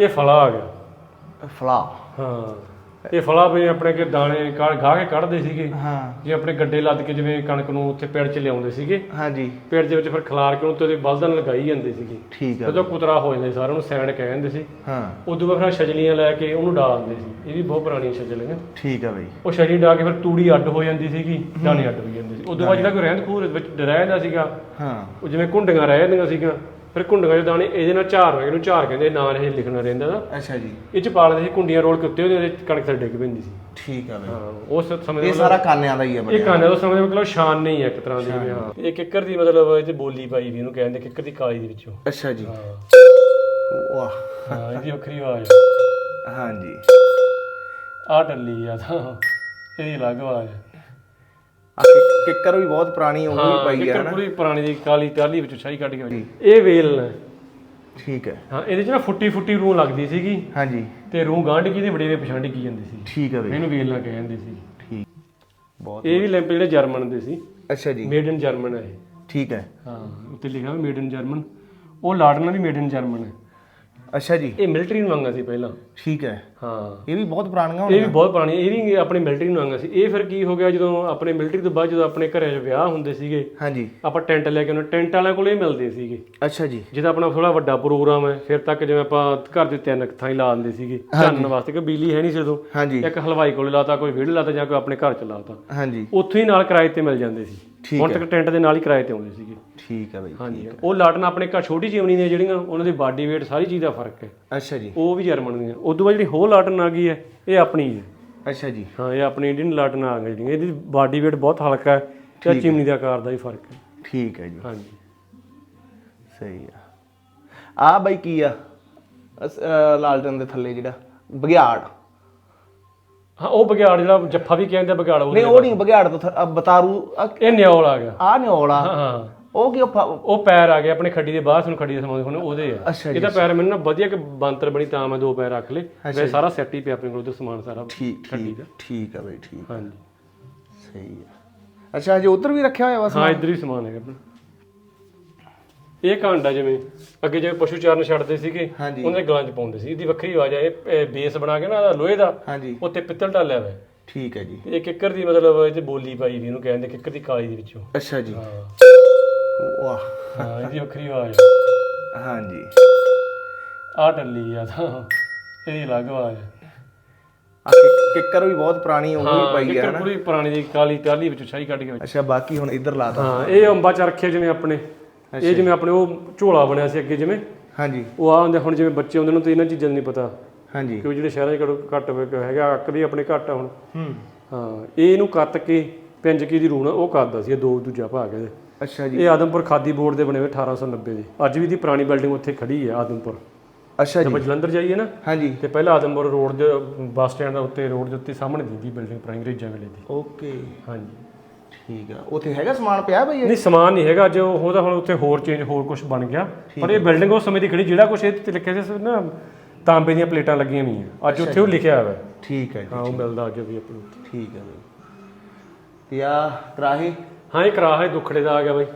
ਇਹ ਫਲਾ ਆ ਗਿਆ। ਫਲਾ। ਹਾਂ। ਇਹ ਫਲਾ ਵੀ ਆਪਣੇ ਕੇ ਦਾਣੇ ਕਾ- ਗਾਹ ਕੇ ਕੱਢਦੇ ਸੀਗੇ। ਹਾਂ। ਜੇ ਆਪਣੇ ਗੱਡੇ ਲੱਦ ਕੇ ਜਿਵੇਂ ਕਣਕ ਨੂੰ ਉੱਥੇ ਪੇੜ 'ਚ ਲਿਆਉਂਦੇ ਸੀਗੇ। ਹਾਂਜੀ। ਪੇੜ ਦੇ ਵਿੱਚ ਫਿਰ ਖਿਲਾਰ ਕੇ ਉਹਨੂੰ ਤੇ ਉਹਦੇ ਬਲਦਾਂ ਨਾਲ ਲਗਾਈ ਜਾਂਦੇ ਸੀਗੇ। ਠੀਕ ਆ। ਜਦੋਂ ਕੁਤਰਾ ਹੋ ਜਾਂਦੇ ਸਾਰਿਆਂ ਨੂੰ ਸੈਂਡ ਕਹਿ ਜਾਂਦੇ ਸੀ। ਹਾਂ। ਉਦੋਂ ਬਾਅਦ ਫਿਰ ਛਜਲੀਆਂ ਲੈ ਕੇ ਉਹਨੂੰ ਡਾਲ ਦਿੰਦੇ ਸੀ। ਇਹ ਵੀ ਬਹੁਤ ਪੁਰਾਣੀ ਛਜਲੀਆਂ। ਠੀਕ ਆ ਬਈ। ਉਹ ਛਜਲੀ ਡਾਲ ਕੇ ਫਿਰ ਤੂੜੀ ਅੱਡ ਹੋ ਜਾਂਦੀ ਸੀਗੀ ਦਾਣੇ ਅੱਡ ਹੋ ਜਾਂਦੇ ਸੀ। ਉਦੋਂ ਬਾਅਦ ਜਿਹੜਾ ਕੋਈ ਰਹਿੰਦ ਖੂਹ ਵਿੱਚ ਰਹਿ ਜਾਂਦਾ ਸੀਗਾ ਹਾਂ। ਉਹ ਜਿਵੇਂ ਕੁੰਡੀਆਂ ਰਹਿ ਜਾਂਦੀਆਂ ਸੀਗੀਆਂ ਫਿਰ ਕੁੰਡੀਆਂ ਦੇ ਦਾਣੇ ਇਹਦੇ ਨਾਲ ਝਾਰ ਇਹਨੂੰ ਝਾਰ ਕਹਿੰਦੇ ਨਾਂ ਇਹ ਲਿਖਣਾ ਰਹਿੰਦਾ ਦਾ ਅੱਛਾ ਜੀ। ਇਹ ਚ ਪਾ ਲੈਂਦੇ ਸੀ ਕੁੰਡੀਆਂ ਰੋਲ ਕੇ ਉੱਤੇ ਉਹਦੇ ਵਿੱਚ ਕਣਕ ਥੱਲੇ ਡਿੱਗ ਪੈਂਦੀ ਸੀ। ਠੀਕ ਆ ਬਈ। ਹਾਂ ਉਸ ਸਮੇਂ ਇਹ ਸਾਰਾ ਕਾਨਿਆਂ ਦਾ ਹੀ ਆ ਇਹ ਬਈ ਕਾਨੇ ਸਮੇਂ ਦਾ ਮਤਲਬ ਸ਼ਾਨ ਨਹੀਂ ਹੈ ਇੱਕ ਤਰ੍ਹਾਂ ਦੀ ਹਾਂ। ਇਹ ਕਿੱਕਰ ਦੀ ਮਤਲਬ ਇਹ ਤੇ ਬੋਲੀ ਪਾਈ ਵੀ ਇਹਨੂੰ ਕਹਿੰਦੇ ਕਿੱਕਰ ਦੀ ਕਾਲੀ ਦੇ ਵਿੱਚੋਂ। ਅੱਛਾ ਜੀ। ਵਾਹ। ਹਾਂ ਇਹਦੀ ਵੱਖਰੀ ਆਵਾਜ਼ ਆ। ਹਾਂਜੀ। ਆਹ ਟੱਲੀ ਆ ਤਾਂ ਇਹਦੀ ਅਲੱਗ ਆਵਾਜ਼ ਆ ਕਿੱਕਰ ਵੀ ਬਹੁਤ ਪੁਰਾਣੀ ਉਹ ਵੀ ਹਾਂ ਪਈ ਕਿੱਕਰ ਨਾ। ਪੂਰੀ ਪੁਰਾਣੀ ਦੀ ਕਾਲੀ ਟਾਲੀ ਵਿੱਚੋਂ ਛਾਈ ਕੱਢ ਕੇ। ਇਹ ਵੇਲ ਨੇ। ਠੀਕ ਹੈ। ਹਾਂ ਇਹਦੇ ਚ ਨਾ ਫੁੱਟੀ ਫੁੱਟੀ ਰੂਹ ਲੱਗਦੀ ਸੀਗੀ। ਹਾਂਜੀ। ਤੇ ਰੂਹ ਗਾਂਢ ਕੀ ਦੇ ਬੜੇ ਵੇ ਪਛਾਣ ਕੀ ਜਾਂਦੀ ਸੀ। ਠੀਕ ਆ ਬਈ। ਇਹਨੂੰ ਵੇਲ ਨਾ ਕਹਿ ਜਾਂਦੇ ਸੀ। ਠੀਕ। ਬਹੁਤ ਇਹ ਵੀ ਲੈਂਪ ਜਿਹੜੇ ਜਰਮਨ ਦੇ ਸੀ। ਅੱਛਾ ਜੀ। ਮੇਡ ਇਨ ਜਰਮਨ ਹੈ ਇਹ। ਠੀਕ ਹੈ। ਹਾਂ ਉੱਤੇ ਲਿਖਿਆ ਮੇਡ ਇਨ ਜਰਮਨ ਉਹ ਲਾਡਨਾ ਵੀ ਮੇਡ ਇਨ ਜਰਮਨ ਹੈ। ਅੱਛਾ ਜੀ। ਇਹ ਮਿਲਟਰੀ ਨੂੰ ਮੰਗਾ ਸੀ ਪਹਿਲਾਂ। ਠੀਕ ਹੈ। ਹਾਂ। ਇਹ ਵੀ ਬਹੁਤ ਪੁਰਾਣੀਆਂ ਇਹ ਹੋਣੀਆਂ ਵੀ ਬਹੁਤ ਪੁਰਾਣੀ ਇਹ ਵੀ ਆਪਣੇ ਮਿਲਟਰੀ ਨੂੰ ਮੰਗਾ ਸੀ। ਇਹ ਫਿਰ ਕੀ ਹੋ ਗਿਆ ਜਦੋਂ ਆਪਣੇ ਮਿਲਟਰੀ ਤੋਂ ਬਾਅਦ ਜਦੋਂ ਆਪਣੇ ਘਰਾਂ ਵਿਆਹ ਹੁੰਦੇ ਸੀਗੇ ਹਾਂਜੀ। ਆਪਾਂ ਟੈਂਟ ਲੈ ਕੇ ਉਹਨਾਂ ਟੈਂਟ ਵਾਲਿਆਂ ਕੋਲੇ ਮਿਲਦੇ ਸੀਗੇ। ਅੱਛਾ ਜੀ। ਜਿਹਦਾ ਆਪਣਾ ਥੋੜਾ ਵੱਡਾ ਪ੍ਰੋਗਰਾਮ ਹੈ ਫਿਰ ਤੱਕ ਜਿਵੇਂ ਆਪਾਂ ਘਰ ਦੇ ਤਿੰਨ ਥਾਂ ਹੀ ਲਾ ਦਿੰਦੇ ਸੀਗੇ। ਚਾਨਣ ਵਾਸਤੇ ਕਿ ਬਿਜਲੀ ਹੈ ਨਹੀਂ ਸੀ ਉਦੋਂ। ਹਾਂਜੀ। ਇੱਕ ਹਲਵਾਈ ਕੋਲੇ ਲਾਤਾ ਕੋਈ ਵਿਹੜੇ ਲਾਤਾ ਜਾਂ ਕੋਈ ਆਪਣੇ ਘਰ ਚ ਲਾਤਾ। ਹਾਂਜੀ। ਉੱਥੋਂ ਹੀ ਨਾਲ ਕਿਰਾਏ ਤੇ ਮਿਲ ਜਾਂਦੇ ਸੀ। ਠੀਕ ਤੱਕ ਟੈਂਟ ਦੇ ਨਾਲ ਹੀ ਕਿਰਾਏ ਤੇ ਆਉਂਦੇ ਸੀਗੇ। ਠੀਕ ਹੈ ਬਈ ਹਾਂਜੀ। ਉਹ ਲਾਟਨ ਆਪਣੇ ਘਰ ਛੋਟੀ ਜਿਮਨੀ ਨੇ ਜਿਹੜੀਆਂ ਉਹਨਾਂ ਦੀ ਬਾਡੀ weight ਸਾਰੀ ਚੀਜ਼ ਦਾ ਫ਼ਰਕ ਹੈ। ਅੱਛਾ ਜੀ। ਉਹ ਵੀ ਜਰਮਨ ਦੀਆਂ। ਉਦੋਂ ਬਾਅਦ ਜਿਹੜੀ ਹੋਰ ਲਾਟਨ ਆ ਗਈ ਹੈ ਇਹ ਆਪਣੀ ਹੈ। ਅੱਛਾ ਜੀ। ਹਾਂ ਇਹ ਆਪਣੀ ਇੰਡੀਅਨ ਲਾਟਨ ਆ ਗਈ ਜਿਹੜੀਆਂ। ਇਹਦੀ ਬਾਡੀ weight ਬਹੁਤ ਹਲਕਾ ਹੈ ਤੇ ਚਿਮਨੀ ਦੇ ਆਕਾਰ ਦਾ ਹੀ ਫ਼ਰਕ ਹੈ। ਠੀਕ ਹੈ ਜੀ। ਹਾਂਜੀ। ਸਹੀ ਆ। ਆ ਬਈ ਕੀ ਆ? ਲਾਲਟਨ ਦੇ ਥੱਲੇ ਜਿਹੜਾ ਬਗਿਆੜ ਹਾਂ ਉਹ ਬਗਿਆੜ ਜਿਹੜਾ ਜੱਫਾ ਵੀ ਕਹਿੰਦੇ ਬਗਿਆੜ ਉਹ ਨਹੀਂ ਉਹ ਨਹੀਂ ਬਗਿਆੜ ਤੋਂ ਥ- ਬਤਾਰੂ। ਇਹ ਨਿਓਲ ਆ ਗਿਆ। ਆ ਨਿਓਲਾ ਹਾਂ ਹਾਂ। ਉਹ ਕੀ ਉਹ ਫ- ਉਹ ਪੈਰ ਆ ਗਏ ਆਪਣੇ ਖੱਡੀ ਦੇ ਬਾਹਰ ਸਾਨੂੰ ਖੱਡੀ ਦੇ ਸਮਾਂ ਹੁਣ ਉਹਦੇ ਆ। ਅੱਛਾ ਜੀ ਇਹਦਾ ਪੈਰ ਮੈਨੂੰ ਨਾ ਵਧੀਆ ਕਿ ਬੰਤਰ ਬਣੀ ਤਾਂ ਮੈਂ ਦੋ ਪੈਰ ਰੱਖ ਲਏ। ਵੈਸੇ ਸਾਰਾ ਸੈੱਟ ਹੀ ਪਿਆ ਆਪਣੇ ਕੋਲ ਤੇ ਸਮਾਨ ਸਾਰਾ ਠੀਕ ਠੀਕ ਠੀਕ ਆ ਬਈ ਠੀਕ। ਹਾਂਜੀ। ਸਹੀ ਆ। ਅੱਛਾ ਹਜੇ ਉਧਰ ਵੀ ਰੱਖਿਆ ਹੋਇਆ ਬਸ ਹਾਂ ਇੱਧਰ ਹੀ ਸਮਾਨ ਹੈਗਾ ਆਪਣਾ। ਇਹ ਕਾਂਡਾ ਜਿਵੇਂ ਅੱਗੇ ਜਿਵੇਂ ਪਸ਼ੂ ਚਾਰਨ ਛੱਡਦੇ ਸੀਗੇ ਹਾਂਜੀ। ਉਹਨਾਂ ਦੇ ਗਲਾਂ 'ਚ ਪਾਉਂਦੇ ਸੀ। ਇਹਦੀ ਵੱਖਰੀ ਆਵਾਜ਼ ਆ ਇਹ ਬੇਸ ਬਣਾ ਕੇ ਨਾ ਇਹਦਾ ਲੋਹੇ ਦਾ ਹਾਂਜੀ। ਉੱਤੇ ਪਿੱਤਲ ਢਾਲਿਆ ਹੋਇਆ। ਹੈ। ਠੀਕ ਹੈ ਜੀ। ਤੇ ਇਹ ਕਿੱਕਰ ਦੀ ਮਤਲਬ ਇਹ 'ਚ ਬੋਲੀ ਪਾਈ ਵੀ ਇਹਨੂੰ ਕਹਿੰਦੇ ਕਿੱਕਰ ਦੀ ਕਾਲੀ ਦੇ ਵਿੱਚੋਂ। ਅੱਛਾ ਜੀ। ਹਾਂ। ਵਾਹ। ਹਾਂ ਇਹਦੀ ਵੱਖਰੀ ਆਵਾਜ਼ ਆ। ਹਾਂਜੀ। ਆਹ ਟੱਲੀ ਆ ਤਾਂ ਇਹਦੀ ਅਲੱਗ ਆਵਾਜ਼ ਹੈ ਆ ਕਿ- ਕਿੱਕਰ ਵੀ ਬਹੁਤ ਪੁਰਾਣੀ ਉਹ ਵੀ ਹਾਂ ਪਈ ਕਿੱਕਰ ਨਾ ਪੂਰੀ ਪੁਰਾਣੀ ਦੀ ਕਾਲੀ ਟਾਲੀ ਵਿੱਚੋਂ ਛਾਈ ਕੱਢ ਕੇ ਅੱਛਾ ਬਾਕੀ ਹੁਣ ਇੱਧਰ ਲਾਤਾ ਹਾਂ ਇਹ ਅੰਬਾ ਚ ਰੱਖਿਆ ਜਿਵੇਂ ਆਪਣੇ। ਇਹ ਜਿਵੇਂ ਆਪਣੇ ਉਹ ਝੋਲਾ ਬਣਿਆ ਸੀ ਅੱਗੇ ਜਿਵੇਂ ਹਾਂਜੀ। ਉਹ ਆ ਹੁੰਦੇ ਹੁਣ ਜਿਵੇਂ ਬੱਚੇ ਹੁੰਦੇ ਨੂੰ ਤੇ ਇਹਨਾਂ ਚੀਜ਼ਾਂ ਨਹੀਂ ਪਤਾ। ਹਾਂਜੀ। ਕਿਉਂ ਜਿਹੜੇ ਸ਼ਹਿਰਾਂ 'ਚ ਘੱਟੋ- ਹੈਗਾ ਅੱਕ ਵੀ ਆਪਣੇ ਘੱਟ ਆ ਹੁਣ। ਹੂੰ। ਹਾਂ ਇਹ ਇਹਨੂੰ ਕੱਤ ਕੇ ਪਿੰਜ ਕੇ ਦੀ ਰੂਣਾ ਉਹ ਕਰਦਾ ਸੀ ਇਹ ਦੋ ਦੂਜਾ ਭਾਗ ਇਹਦੇ ਅੱਛਾ ਜੀ। ਇਹ ਆਦਮਪੁਰ ਖਾਦੀ ਬੋਰਡ ਦੇ ਬਣੇ ਹੋਏ 1890 ਦੇ। ਅੱਜ ਵੀ ਦੀ ਪੁਰਾਣੀ ਬਿਲਡਿੰਗ ਉੱਥੇ ਖੜੀ ਹੈ ਆਦਮਪੁਰ। ਅੱਛਾ ਜੀ। ਜਦੋਂ ਜਲੰਧਰ ਜਾਈਏ ਨਾ ਹਾਂਜੀ। ਤੇ ਪਹਿਲਾਂ ਆਦਮਪੁਰ ਰੋਡ ਦੇ ਬੱਸ ਸਟੈਂਡ ਦੇ ਉੱਤੇ ਰੋਡ ਦੇ ਉੱਤੇ ਸਾਹਮਣੇ ਦੀ ਬਿਲਡਿੰਗ ਪੁਰਾਣੀ ਅੰਗਰੇਜ਼ਾਂ ਵੇਲੇ ਦੀ। ਓਕੇ। ਹਾਂਜੀ। ਠੀਕ ਆ। ਉੱਥੇ ਹੈਗਾ ਸਮਾਨ ਪਿਆ ਬਈ? ਨਹੀਂ ਸਮਾਨ ਨਹੀਂ ਹੈਗਾ ਜੋ ਉਹਦਾ ਹੁਣ ਉੱਥੇ ਹੋਰ ਚੇਂਜ ਹੋਰ ਕੁਝ ਬਣ ਗਿਆ। ਪਰ ਇਹ ਬਿਲਡਿੰਗ ਉਸ ਸਮੇਂ ਦੀ ਖੜੀ ਜਿਹੜਾ ਕੁਝ ਇਹ ਤੇ ਲਿਖਿਆ ਸੀ ਨਾ ਤਾਂਬੇ ਦੀਆਂ ਪਲੇਟਾਂ ਲੱਗੀਆਂ ਹੋਈਆਂ। ਅੱਜ ਉੱਥੇ ਉਹ ਲਿਖਿਆ ਹੋਇਆ। ਠੀਕ ਹੈ ਜੀ ਹਾਂ ਉਹ ਮਿਲਦਾ ਅੱਜ ਵੀ ਆਪਾਂ ਨੂੰ ਠੀਕ ਹੈ ਬਈ। ਤੇ ਆ ਕਰਾਹੀ ਹਾਂ ਇਹ ਕਰਾ ਹੈ ਦੁਖੜੇ ਦਾ ਆ ਗਿਆ ਬਾਈ।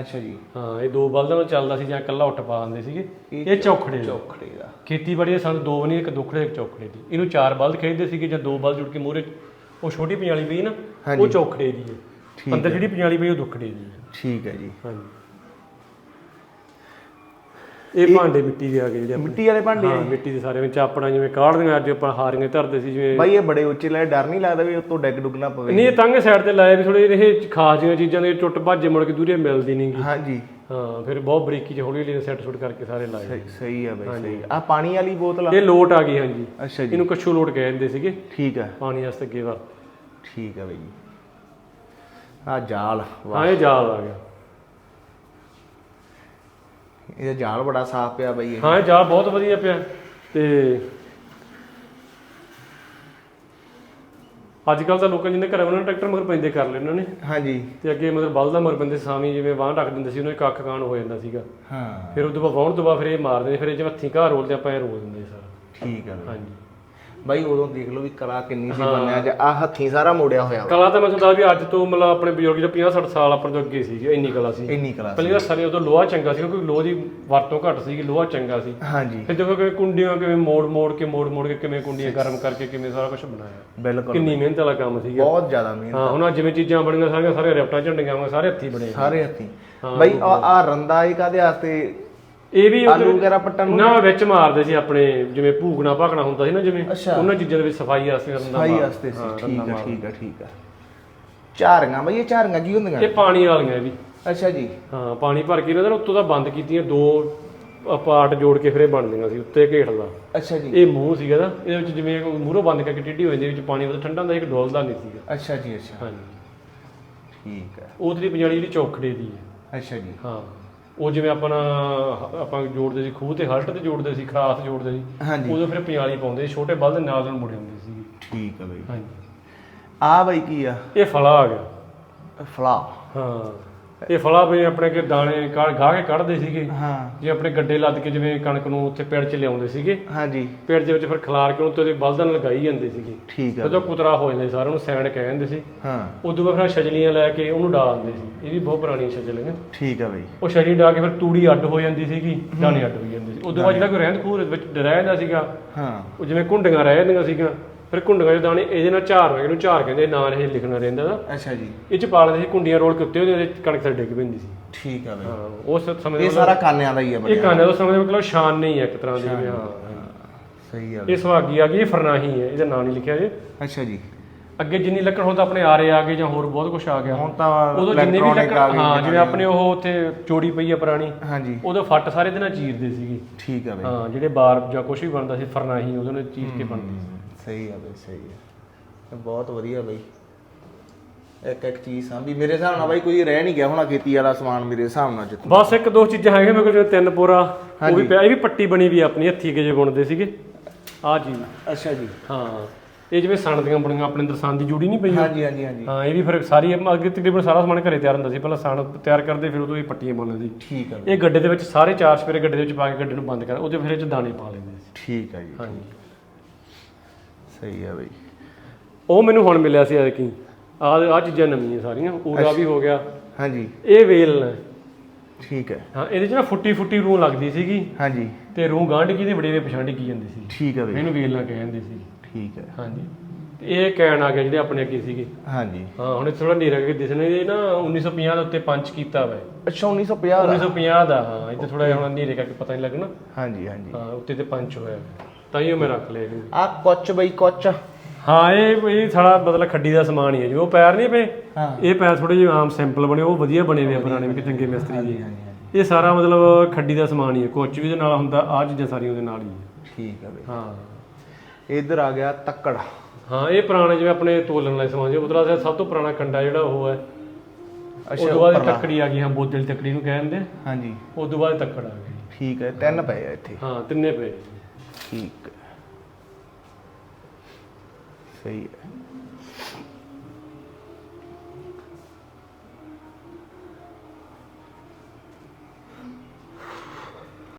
ਅੱਛਾ ਜੀ। ਹਾਂ ਇਹ ਦੋ ਬਲਦਾਂ ਨਾਲ ਚੱਲਦਾ ਸੀ ਜਾਂ ਇਕੱਲਾ ਉੱਟ ਪਾ ਦਿੰਦੇ ਸੀਗੇ। ਇਹ ਚੌਖੜੇ ਦਾ। ਚੌਖੜੇ ਦਾ। ਖੇਤੀਬਾੜੀ ਦੇ ਸੰਦ ਦੋ ਬਣੀ ਇੱਕ ਦੁਖੜੇ ਇੱਕ ਚੌਖੜੇ ਦੀ। ਇਹਨੂੰ ਚਾਰ ਬਲਦ ਖੇਡਦੇ ਸੀਗੇ ਜਾਂ ਦੋ ਬਲਦ ਜੁੜ ਕੇ ਮੂਹਰੇ ਉਹ ਛੋਟੀ ਪੰਜਾਲੀ ਪਈ ਨਾ ਉਹ ਚੌਖੜੇ ਦੀ ਹੈ। ਠੀਕ ਅੰਦਰ ਜਿਹੜੀ ਪੰਜਾਲੀ ਪਈ ਉਹ ਦੁਖੜੇ ਦੀ ਹੈ ਠੀਕ ਹੈ ਜੀ। ਹਾਂਜੀ। ਇਹ ਭਾਂਡੇ ਮਿੱਟੀ ਦੇ ਆ ਗਏ ਜਿਹੜੇ। ਮਿੱਟੀ ਵਾਲੇ ਭਾਂਡੇ? ਹਾਂ ਮਿੱਟੀ ਦੇ ਸਾਰੇ ਵਿੱਚ ਆਪਣਾ ਜਿਵੇਂ ਕਾੜਦੀਆਂ ਅੱਜ ਆਪਾਂ ਹਾਰੀਆਂ ਧਰਦੇ ਸੀ ਜਿਵੇਂ ਬਾਈ ਇਹ ਬੜੇ ਉੱਚੇ ਲੈ ਡਰ ਨਹੀਂ ਲੱਗਦਾ ਵੀ ਉੱਤੋਂ ਡੈਗ ਡੁੱਗ ਨਾ ਪਵੇ। ਨਹੀਂ ਇਹ ਤੰਗ ਸਾਈਡ ਤੇ ਲਾਏ ਵੀ ਥੋੜੇ ਇਹ ਖਾਸ ਜਿਹੀਆਂ ਚੀਜ਼ਾਂ ਦੇ ਟੁੱਟ ਭੱਜੇ ਮੁੜ ਕੇ ਦੂਰੇ ਮਿਲਦੀ ਨਹੀਂ ਹਾਂਜੀ। ਹਾਂ ਫਿਰ ਬਹੁਤ ਬਰੀਕੀ ਚ ਹੌਲੀ ਹੌਲੀ ਸੈੱਟ ਸੁੱਟ ਕਰਕੇ ਸਾਰੇ ਲਾਏ। ਸਹੀ- ਸਹੀ ਆ ਬਾਈ ਸਹੀ। ਆ ਪਾਣੀ ਵਾਲੀ ਬੋਤਲ ਆ? ਇਹ ਲੋਟ ਆ ਗਈ ਹਾਂਜੀ। ਅੱਛਾ ਜੀ। ਇਹਨੂੰ ਕੱਛੂ ਲੋਟ ਕਹਿੰਦੇ ਸੀਗੇ। ਠੀਕ ਆ। ਪਾਣੀ ਵਾਸਤੇ ਅੱਗੇ ਠੀਕ ਆ ਬਾਈ ਜੀ। ਆ ਜਾਲ ਵਾਹ। ਹਾਂ ਇਹ ਜਾਲ ਆ ਗਿਆ। ਇਹਦਾ ਜਾਲ ਬੜਾ ਸਾਫ਼ ਪਿਆ ਬਾਈ ਇਹ। ਹਾਂ ਇਹ ਜਾਲ ਬਹੁਤ ਵਧੀਆ ਪਿਆ ਤੇ ਅੱਜ ਕੱਲ ਤਾਂ ਲੋਕਾਂ ਜਿੰਨੇ ਘਰਾਂ ਉਹਨਾਂ ਟਰੈਕਟਰ ਮਗਰ ਪੈਂਦੇ ਕਰ ਲਏ ਉਹਨਾਂ ਨੇ। ਹਾਂਜੀ। ਤੇ ਅੱਗੇ ਮਤਲਬ ਬਲਦਾ ਮਗਰ ਪੈਂਦੇ ਸਾਵੀਂ ਜਿਵੇਂ ਵਾਹਣ ਰੱਖ ਦਿੰਦੇ ਸੀ ਉਹਨਾਂ ਦੇ ਕੱਖ ਕਾਣ ਹੋ ਜਾਂਦਾ ਸੀਗਾ। ਹਾਂ। ਫਿਰ ਉਦੋਂ ਬਾਅਦ ਵਾਹਣ ਤੋਂ ਬਾਅਦ ਫਿਰ ਇਹ ਮਾਰਦੇ ਫਿਰ ਇਹ ਜਿਵੇਂ ਹੱਥੀਂ ਘਾਹ ਰੋਲਦੇ ਆਪਾਂ ਇਹ ਰੋਲ ਦਿੰਦੇ ਸਾਰਾ। ਠੀਕ ਆ ਬਾਈ। ਹਾਂਜੀ। ਬਾਈ ਉਦੋਂ ਦੇਖ ਲਓ ਵੀ ਕਲਾ ਕਿੰਨੀ ਸੀ ਬਣਿਆ ਜਾਂ ਆ ਹੱਥੀਂ ਸਾਰਾ ਮੋੜਿਆ ਹੋਇਆ ਵਾ। ਕਲਾ ਤਾਂ ਮੈਂ ਤੁਹਾਨੂੰ ਦੱਸ ਵੀ ਅੱਜ ਤੋਂ ਮਤਲਬ ਆਪਣੇ ਬਜ਼ੁਰਗ ਜੋ 50 60 ਸਾਲ ਆਪਣੇ ਤੋਂ ਅੱਗੇ ਸੀਗੇ ਇੰਨੀ ਕਲਾ ਸੀ। ਇੰਨੀ ਕਲਾ ਸੀ। ਪਹਿਲੀ ਤਾਂ ਸਾਰੇ ਉਦੋਂ ਲੋਹਾ ਚੰਗਾ ਸੀ ਕਿਉਂਕਿ ਲੋਹ ਦੀ ਵਰਤੋਂ ਘੱਟ ਸੀ ਲੋਹਾ ਚੰਗਾ ਸੀ। ਹਾਂਜੀ। ਫਿਰ ਦੇਖੋ ਕਿ ਕੁੰਡੀਆਂ ਕਿਵੇਂ ਮੋੜ ਮੋੜ ਕੇ ਮੋੜ ਮੋੜ ਕੇ ਕਿਵੇਂ ਕੁੰਡੀਆਂ ਗਰਮ ਕਰਕੇ ਕਿਵੇਂ ਸਾਰਾ ਕੁਝ ਬਣਾਇਆ। ਬਿਲਕੁਲ ਕਿੰਨੀ ਮਿਹਨਤ ਵਾਲਾ ਕੰਮ ਸੀਗਾ। ਬਹੁਤ ਜ਼ਿਆਦਾ ਮਿਹਨਤ ਹਾਂ ਹੁਣ ਆਹ ਜਿਵੇਂ ਚੀਜ਼ਾਂ ਬਣੀਆਂ ਸਾਰੀਆਂ ਸਾਰੇ ਰੈਪਟਾਂ ਝੰਡੀਆਂ ਵਾਂਗ ਸਾਰੇ ਹੱਥੀ ਬਣੇ ਸਾਰੇ ਹੱਥੀਂ। ਬਾਈ ਆ ਆ ਰੰਦਾ ਇਹ ਕਾਦੇ ਵਾਸਤੇ ਇਹ ਵੀ ਆਲੂ ਵਗੈਰਾ ਪੱਟਣ ਨੂੰ ਨਾ ਵਿੱਚ ਮਾਰਦੇ ਸੀ ਆਪਣੇ ਜਿਵੇਂ ਭੂਗਣਾ ਭਾਗਣਾ ਹੁੰਦਾ ਸੀ ਨਾ ਜਿਵੇਂ ਅੱਛਾ। ਉਹਨਾਂ ਚੀਜ਼ਾਂ ਦੇ ਵਿੱਚ ਸਫ਼ਾਈ ਵਾਸਤੇ ਰੰਦਾ ਸਫ਼ਾਈ ਵਾਸਤੇ ਸੀ। ਠੀਕ ਆ ਠੀਕ ਆ ਠੀਕ ਆ। ਝਾਰੀਆਂ ਬਾਈ ਇਹ ਝਾਰੀਆਂ ਕੀ ਹੁੰਦੀਆਂ? ਇਹ ਪਾਣੀ ਵਾਲੀਆਂ ਇਹ ਵੀ। ਅੱਛਾ ਜੀ। ਹਾਂ ਪਾਣੀ ਭਰ ਕੇ ਇਹਨਾਂ ਦਾ ਉੱਤੋਂ ਦਾ ਬੰਦ ਕੀਤੀਆਂ ਦੋ ਪਾਰਟ ਜੋੜ ਕੇ ਫਿਰ ਇਹ ਬਣਦੀਆਂ ਸੀ ਉੱਤੇ ਘੇਟ ਦਾ ਅੱਛਾ ਜੀ। ਇਹ ਮੂੰਹ ਸੀਗਾ ਨਾ ਇਹਦੇ ਵਿੱਚ ਜਿਵੇਂ ਮੂਹਰੋਂ ਬੰਦ ਕਰਕੇ ਟੇਢੀ ਹੋ ਜਾਂਦੀ ਵਿੱਚ ਪਾਣੀ ਉਹਦਾ ਠੰਡਾ ਹੁੰਦਾ ਇੱਕ ਡੋਲਦਾ ਨਹੀਂ ਸੀਗਾ। ਅੱਛਾ ਜੀ ਅੱਛਾ। ਹਾਂਜੀ। ਠੀਕ ਹੈ ਉਹ ਤੇਰੀ ਪੰਜਾਲੀ ਜਿਹੜੀ ਚੌਖੜੇ ਦੀ ਹੈ। ਅੱਛਾ ਜੀ। ਹਾਂ। ਉਹ ਜਿਵੇਂ ਆਪਣਾ ਆਪਾਂ ਜੋੜਦੇ ਸੀ ਖੂਹ ਤੇ ਹਲਟ ਤੇ ਜੋੜਦੇ ਸੀ ਖਰਾਸ ਜੋੜਦੇ ਸੀ ਹਾਂਜੀ। ਉਦੋਂ ਫਿਰ ਪੰਜਾਲੀ ਪਾਉਂਦੇ ਸੀ ਛੋਟੇ ਬਲਦ ਨਾਲ ਨਾਲ ਮੁੜੇ ਹੁੰਦੇ ਸੀ ਠੀਕ ਹੈ ਬਾਈ। ਹਾਂਜੀ। ਆ ਬਾਈ ਕੀ ਆ? ਇਹ ਫਲਾ ਆ ਗਿਆ। ਫਲਾ। ਹਾਂ। ਇਹ ਫਲਾ ਵੀ ਆਪਣੇ ਕੇ ਦਾਣੇ ਕਾੜ ਗਾਹ ਕੇ ਕੱਢਦੇ ਸੀਗੇ। ਹਾਂ। ਜੇ ਆਪਣੇ ਗੱਡੇ ਲੱਦ ਕੇ ਜਿਵੇਂ ਕਣਕ ਨੂੰ ਉੱਥੇ ਪੇੜ 'ਚ ਲਿਆਉਂਦੇ ਸੀਗੇ। ਹਾਂਜੀ। ਪੇੜ ਦੇ ਵਿੱਚ ਫਿਰ ਖਲਾਰ ਕੇ ਉੱਤੇ ਉਹਦੇ ਬਲਦਾਂ ਨਾਲ ਲਗਾਈ ਜਾਂਦੇ ਸੀਗੇ। ਠੀਕ ਆ ਜਦੋਂ ਕੁਤਰਾ ਹੋ ਜਾਂਦੇ ਸਾਰਿਆਂ ਨੂੰ ਸੈਣ ਕਹਿ ਜਾਂਦੇ ਸੀ। ਹਾਂ। ਉਦੋਂ ਬਾਅਦ ਫਿਰ ਛਜਲੀਆਂ ਲੈ ਕੇ ਉਹਨੂੰ ਡਾਲ ਦਿੰਦੇ ਸੀ। ਇਹ ਵੀ ਬਹੁਤ ਪੁਰਾਣੀ ਛਜਲ ਹੈ ਠੀਕ ਆ ਬਾਈ। ਉਹ ਛਜਲੀ ਡਾ ਕੇ ਫਿਰ ਤੂੜੀ ਅੱਡ ਹੋ ਜਾਂਦੀ ਸੀਗੀ ਦਾਣੇ ਅੱਡ ਹੋ ਜਾਂਦੇ ਸੀ। ਉਦੋਂ ਬਾਅਦ ਜਿਹੜਾ ਕੋਈ ਰਹਿੰਦ ਦੇ ਵਿੱਚ ਰਹਿ ਜਾਂਦਾ ਸੀਗਾ ਹਾਂ। ਉਹ ਜਿਵੇਂ ਕੁੰਡੀਆਂ ਰਹਿ ਜਾਂਦੀਆਂ ਸੀਗੀਆਂ ਫਿਰ ਕੁੰਡੀਆਂ ਦੇ ਦਾਣੇ ਇਹਦੇ ਨਾਲ ਝਾਰ ਹੋਏ ਇਹਨੂੰ ਝਾਰ ਕਹਿੰਦੇ ਨਾਲ ਇਹ ਲਿਖਣਾ ਰਹਿੰਦਾ ਦਾ ਅੱਛਾ ਜੀ। ਇਹ ਚ ਪਾ ਲੈਂਦੇ ਸੀ ਕੁੰਡੀਆਂ ਰੋਲ ਕੇ ਉੱਤੇ ਉਹਦੇ ਕਣਕ ਥੱਲੇ ਡਿੱਗ ਪੈਂਦੀ ਸੀ। ਠੀਕ ਆ ਬਾਈ। ਹਾਂ ਉਸ ਸਮੇਂ ਇਹ ਸਾਰਾ ਕਾਨਿਆਂ ਦਾ ਹੀ ਆ ਇਹ ਬਣਿਆ ਕਾਨੇ ਦਾ ਸਮੇਂ ਦਾ ਮਤਲਬ ਸ਼ਾਨ ਨਹੀਂ ਹੈ ਇੱਕ ਤਰ੍ਹਾਂ ਦੀ ਜਿਵੇਂ ਹਾਂ। ਸਹੀ ਆ ਇਹ ਸੁਹਾਗੀ ਆ ਗਈ ਇਹ ਫਰਨਾਹੀ ਹੈ ਇਹਦਾ ਨਾਂ ਨਹੀਂ ਲਿਖਿਆ ਜੇ। ਅੱਛਾ ਜੀ। ਅੱਗੇ ਜਿੰਨੀ ਲੱਕੜ ਹੁਣ ਤਾਂ ਆਪਣੇ ਆਰੇ ਆ ਗਏ ਜਾਂ ਹੋਰ ਬਹੁਤ ਕੁਝ ਆ ਗਿਆ। ਹੁਣ ਤਾਂ ਉਦੋਂ ਜਿੰਨੀ ਵੀ ਲੱਕੜ ਹਾਂ ਜਿਵੇਂ ਆਪਣੇ ਉਹ ਉੱਥੇ ਚੋੜੀ ਪਈ ਆ ਪੁਰਾਣੀ ਹਾਂਜੀ। ਉਦੋਂ ਫੱਟ ਸਾਰੇ ਦੇ ਨਾਲ ਚੀਰਦੇ ਸੀਗੇ। ਠੀਕ ਆ ਬਾਈ। ਹਾਂ ਜਿਹੜੇ ਬਾਰ ਜਾਂ ਕੁਝ ਵੀ ਬਣਦਾ ਸੀ ਫਰਨਾਹੀ ਉਹਦੇ ਨਾਲ ਚੀਰ ਕੇ ਬਣਦੀ ਸੀ। ਸਹੀ ਆ ਬਈ ਸਹੀ ਆ। ਬਹੁਤ ਵਧੀਆ ਬਈ। ਇੱਕ ਇੱਕ ਚੀਜ਼ ਸਾਂਭੀ ਮੇਰੇ ਹਿਸਾਬ ਨਾਲ ਬਾਈ ਕੋਈ ਰਹਿ ਨਹੀਂ ਗਿਆ ਹੋਣਾ ਖੇਤੀ ਵਾਲਾ ਸਮਾਨ ਮੇਰੇ ਹਿਸਾਬ ਨਾਲ ਜਿੱਥੇ। ਬਸ ਇੱਕ ਦੋ ਚੀਜ਼ਾਂ ਹੈਗੀਆਂ ਮੇਰੇ ਕੋਲ ਜਿਵੇਂ ਤਿੰਨ ਪੋਰਾ ਉਹ ਵੀ ਪਿਆ ਇਹ ਵੀ ਪੱਟੀ ਬਣੀ ਵੀ ਆ ਆਪਣੀ ਹੱਥੀ ਅੱਗੇ ਜੇ ਬੁਣਦੇ ਸੀਗੇ। ਆਹ ਚੀਜ਼ ਅੱਛਾ ਜੀ। ਹਾਂ। ਇਹ ਜਿਵੇਂ ਸਣ ਦੀਆਂ ਬੁਣੀਆਂ ਆਪਣੇ ਦਰਸਾਨ ਦੀ ਜੂੜੀ ਨਹੀਂ ਪਈ ਹਾਂਜੀ ਹਾਂਜੀ ਹਾਂਜੀ। ਹਾਂ ਇਹ ਵੀ ਫਿਰ ਸਾਰੀ ਅੱਗੇ ਤਕਰੀਬਨ ਸਾਰਾ ਸਮਾਨ ਘਰੇ ਤਿਆਰ ਹੁੰਦਾ ਸੀ। ਪਹਿਲਾਂ ਸਣ ਤਿਆਰ ਕਰਦੇ ਫਿਰ ਉਦੋਂ ਇਹ ਪੱਟੀਆਂ ਬੁਣਦੇ ਸੀ। ਠੀਕ ਆ ਇਹ ਗੱਡੇ ਦੇ ਵਿੱਚ ਸਾਰੇ ਚਾਰ ਸਪੇਰੇ ਗੱਡੇ ਦੇ ਵਿੱਚ ਪਾ ਕੇ ਗੱਡੇ ਨੂੰ ਬੰਦ ਕਰ ਉਹਦੇ ਫਿਰ ਇਹ ਚ ਦਾਣੇ ਪਾ ਲੈਂਦੇ ਸੀ। ਠੀਕ ਆ ਜੀ ਹਾਂਜੀ। ਸਹੀ ਆ ਬਈ। ਉਹ ਮੈਨੂੰ ਹੁਣ ਮਿਲਿਆ ਸੀ ਐਤਕੀ। ਆ ਆ ਚੀਜ਼ਾਂ ਨਵੀਆਂ ਸਾਰੀਆਂ ਊੜਾ ਵੀ ਹੋ ਗਿਆ। ਹਾਂਜੀ। ਇਹ ਵੇਲ ਨੇ। ਠੀਕ ਹੈ। ਹਾਂ ਇਹਦੇ ਚ ਨਾ ਫੁੱਟੀ ਫੁੱਟੀ ਰੂਹ ਲੱਗਦੀ ਸੀਗੀ। ਹਾਂਜੀ। ਤੇ ਰੂਹ ਗਾਂਢ ਕੀ ਦੇ ਬੜੇ ਦੇ ਪਛਾਣ ਕੀ ਜਾਂਦੀ ਸੀ। ਠੀਕ ਆ ਬਈ। ਇਹਨੂੰ ਵੇਲ ਨਾ ਕਹਿੰਦੇ ਸੀ। ਠੀਕ ਹੈ। ਹਾਂਜੀ। ਤੇ ਇਹ ਕਹਿਣ ਆ ਗਿਆ ਜਿਹੜੇ ਆਪਣੇ ਅੱਗੇ ਸੀਗੇ। ਹਾਂਜੀ। ਹਾਂ ਹੁਣ ਥੋੜਾ ਨੇਰਾ ਕੇ ਦਿਸਣੇ ਇਹ ਨਾ 1950 ਦੇ ਉੱਤੇ ਪੰਚ ਕੀਤਾ ਵਾ ਅੱਛਾ 1950 ਦਾ? 1950 ਦਾ ਹਾਂ। ਇੱਥੇ ਥੋੜਾ ਜਿਹਾ ਹੁਣ ਨੇਰੇ ਕਰਕੇ ਪਤਾ ਨਹੀਂ ਲੱਗਣਾ। ਹਾਂਜੀ ਹਾਂਜੀ। ਹਾਂ ਉੱਤੇ ਤੇ ਪੰਚ ਹੋਇਆ। ਤਾਂ ਹੀ ਉਹ ਮੈਂ ਰੱਖ ਲਿਆ ਇਹਨੂੰ। ਆ ਕੁੱਚ ਬਈ ਕੁੱਚ ਹਾਂ ਇਹ ਇਹ ਸਾਡਾ ਮਤਲਬ ਖੱਡੀ ਦਾ ਸਮਾਨ ਹੀ ਹੈ ਜਿਵੇਂ ਉਹ ਪੈਰ ਨਹੀਂ ਪਏ? ਹਾਂ। ਇਹ ਪੈਰ ਥੋੜੇ ਜਿਹੇ ਆਮ ਸਿੰਪਲ ਬਣੇ ਉਹ ਵਧੀਆ ਬਣੇ ਆ ਪੁਰਾਣੇ ਵੀ ਕਿ ਚੰਗੇ ਮਿਸਤਰੀ ਜੀ। ਇਹ ਸਾਰਾ ਮਤਲਬ ਖੱਡੀ ਦਾ ਸਮਾਨ ਹੀ ਹੈ। ਕੁਛ ਵੀ ਦੇ ਨਾਲ ਹੁੰਦਾ ਆ ਚੀਜ਼ਾਂ ਸਾਰੀਆਂ ਉਹਦੇ ਨਾਲ ਹੀ ਹੈ। ਠੀਕ ਆ ਬਈ। ਹਾਂ। ਇੱਧਰ ਆ ਗਿਆ ਤੱਕੜ। ਹਾਂ ਇਹ ਪੁਰਾਣੇ ਜਿਵੇਂ ਆਪਣੇ ਤੋਲਣ ਵਾਲੇ ਸਮਾਨ ਜੀ ਉਤਰਾ ਦਾ ਸਭ ਤੋਂ ਪੁਰਾਣਾ ਕੰਡਾ ਜਿਹੜਾ ਉਹ ਹੈ। ਉਸ ਤੋਂ ਬਾਅਦ। ਤੱਕੜੀ ਆ ਗਈ ਹਾਂ ਬੋਤਲ ਤੱਕੜੀ ਨੂੰ ਕਹਿੰਦੇ ਹਾਂਜੀ। ਉਸ ਤੋਂ ਬਾਅਦ ਤੱਕੜ ਆ ਗਈ। ਠੀਕ ਹੈ ਤਿੰਨ ਪਏ ਆ ਇੱਥੇ। ਹਾਂ ਤਿੰਨੇ ਪਏ। ਠੀਕ ਸਹੀ ਹੈ।